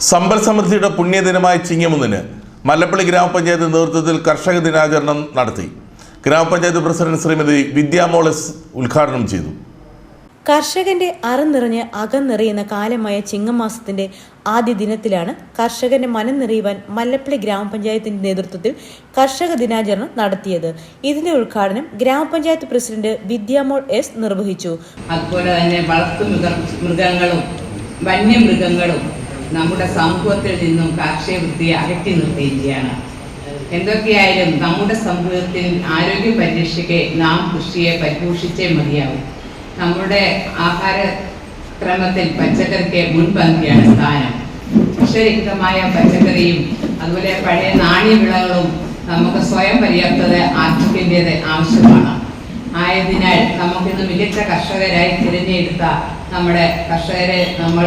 സമ്പൽ സമൃദ്ധിയുടെ പുണ്യദിനമായ ചിങ്ങമുന്നിന് മല്ലപ്പള്ളി ഗ്രാമപഞ്ചായത്ത് നേതൃത്വത്തിൽ കർഷക ദിനാചരണം നടത്തി. ഗ്രാമപഞ്ചായത്ത് പ്രസിഡന്റ് ശ്രീമതി വിദ്യാമോളസ് ഉദ്ഘാടനം ചെയ്തു. കർഷകന്റെ അറനിറഞ്ഞ് അകം നിറയുന്ന കാലമായ ചിങ്ങമാസത്തിന്റെ ആദ്യ ദിനത്തിലാണ് കർഷകന്റെ മനം നിറയുവാൻ മല്ലപ്പള്ളി ഗ്രാമപഞ്ചായത്തിന്റെ നേതൃത്വത്തിൽ കർഷക ദിനാചരണം നടത്തിയത്. ഇതിന്റെ ഉദ്ഘാടനം ഗ്രാമപഞ്ചായത്ത് പ്രസിഡന്റ് വിദ്യാമോൾ എസ് നിർവഹിച്ചു. അതുപോലെ തന്നെ വളർത്തു മൃഗ മൃഗങ്ങളും വന്യമൃഗങ്ങളും നമ്മുടെ സമൂഹത്തിൽ നിന്നും കാർഷിക വൃത്തിയെ അകറ്റി നിർത്തിയിരിക്കുകയാണ്. എന്തൊക്കെയായാലും നമ്മുടെ സമൂഹത്തിൽ ആരോഗ്യം പരിരക്ഷയ്ക്ക് നാം കൃഷിയെ പരിപോഷിച്ചേ മതിയാവും. നമ്മുടെ ആഹാര ക്രമത്തിൽ പച്ചക്കറിക്ക് മുൻപന്തിയാണ് സ്ഥാനം. വിഷരഹിതമായ പച്ചക്കറിയും അതുപോലെ പഴയ നാണ്യവിളകളും നമുക്ക് സ്വയം പര്യാപ്തത ആർജിക്കേണ്ടത് ആവശ്യമാണ്. ആയതിനാൽ നമുക്കിന്ന് മികച്ച കർഷകരായി തിരഞ്ഞെടുത്ത നമ്മുടെ കർഷകരെ നമ്മൾ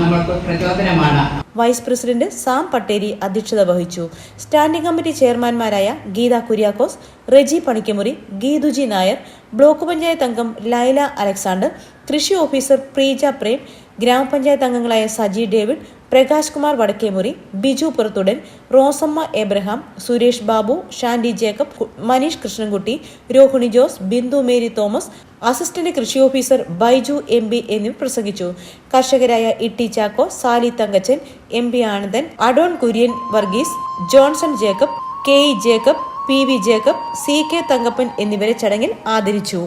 നമ്മൾക്ക് പ്രചോദനമാണ്. വൈസ് പ്രസിഡന്റ് സാം പട്ടേരി അധ്യക്ഷത വഹിച്ചു. സ്റ്റാൻഡിംഗ് കമ്മിറ്റി ചെയർമാൻമാരായ ഗീത കുര്യാക്കോസ് റെജി പണിക്കമുറി ഗീതുജി നായർ ബ്ലോക്ക് പഞ്ചായത്ത് അംഗം ലൈല അലക്സാണ്ടർ കൃഷി ഓഫീസർ പ്രീജ പ്രേം ഗ്രാമപഞ്ചായത്ത് അംഗങ്ങളായ Saji David Prakash Kumar Vadakkemuri Biju Purathudan Rosamma Abraham Suresh Babu Shandy Jacob Manish Krishnankutty Rohini Jose Bindu Mary Thomas assistant കൃഷി ഓഫീസർ ബൈജു എം ബി എന്നിവർ പ്രസംഗിച്ചു. കർഷകരായ Itty Chacko Sali Thankachan M P Anandan Adon Kurian Varghese Johnson Jacob K E Jacob P V Jacob C K Thankappan എന്നിവരെ ചടങ്ങിൽ ആദരിച്ചു.